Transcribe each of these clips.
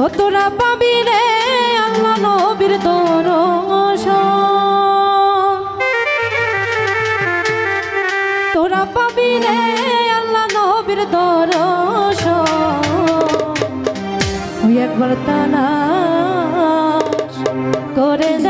ও তোরা পাবি রে আল্লাহ নবীর দরস তোরা পাবি রে আল্লাহ নবীর দরস ওই একবার তানা করে দে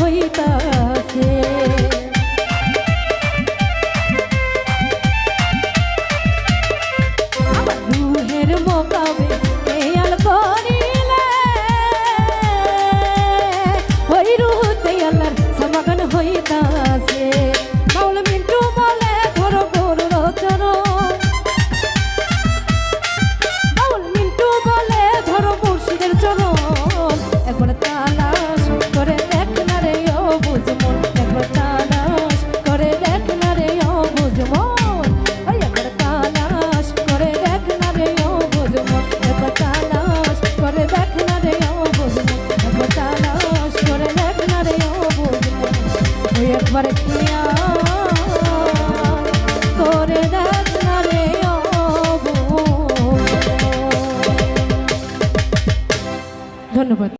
হইতা What if Marekia.